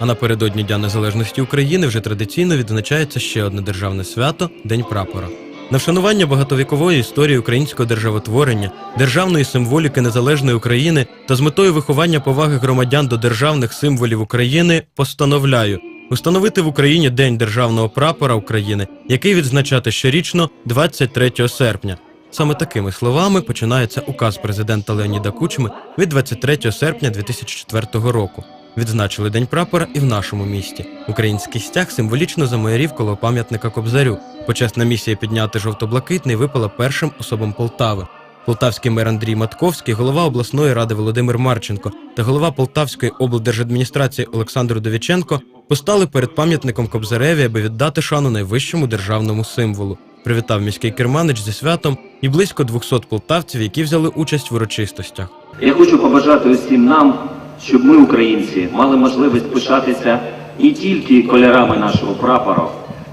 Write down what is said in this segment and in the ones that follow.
А напередодні Дня Незалежності України вже традиційно відзначається ще одне державне свято День прапора. На вшанування багатовікової історії українського державотворення, державної символіки незалежної України та з метою виховання поваги громадян до державних символів України постановляю установити в Україні День державного прапора України, який відзначати щорічно 23 серпня. Саме такими словами починається указ президента Леоніда Кучми від 23 серпня 2004 року. Відзначили День прапора і в нашому місті. Український стяг символічно замаярів коло пам'ятника Кобзарю. Почесна місія підняти жовто-блакитний випала першим особам Полтави. Полтавський мер Андрій Матковський, голова обласної ради Володимир Марченко та голова Полтавської облдержадміністрації Олександр Довіченко постали перед пам'ятником Кобзареві, аби віддати шану найвищому державному символу. Привітав міський керманич зі святом і близько 200 полтавців, які взяли участь в урочистостях. Я хочу побажати усім нам, щоб ми, українці, мали можливість пишатися не тільки кольорами нашого прапора,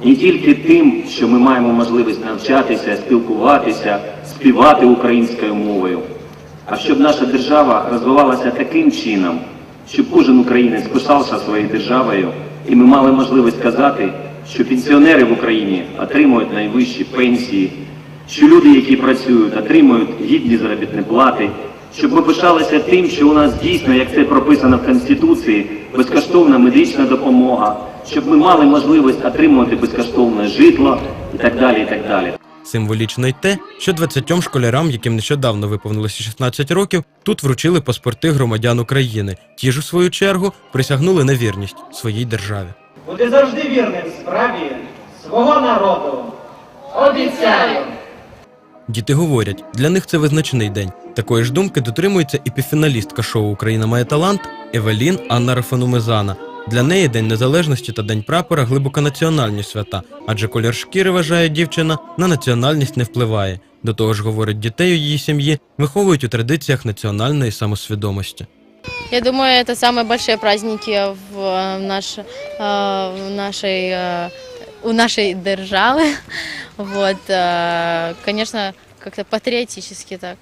не тільки тим, що ми маємо можливість навчатися, спілкуватися, співати українською мовою, а щоб наша держава розвивалася таким чином, щоб кожен українець пишався своєю державою, і ми мали можливість казати, що пенсіонери в Україні отримують найвищі пенсії, що люди, які працюють, отримують гідні заробітні плати, щоб ми пишалися тим, що у нас дійсно, як це прописано в Конституції, безкоштовна медична допомога, щоб ми мали можливість отримувати безкоштовне житло і так далі. і так далі. Символічно й те, що 20 школярам, яким нещодавно виповнилося 16 років, тут вручили паспорти громадян України. Ті ж у свою чергу присягнули на вірність своїй державі. Бути завжди вірним справі свого народу. Обіцяю. Діти говорять, для них це визначний день. Такої ж думки дотримується і півфіналістка шоу Україна має талант Евелін Анна Рафанумезана. Для неї День Незалежності та День прапора глибоко національні свята, адже колір шкіри, вважає дівчина, на національність не впливає. До того ж, говорить, дітей у її сім'ї виховують у традиціях національної самосвідомості. Я думаю, это самые большие праздники в, э, наш, э, в нашей, э, у нашей державы. Вот, э, конечно, как-то патриотически так.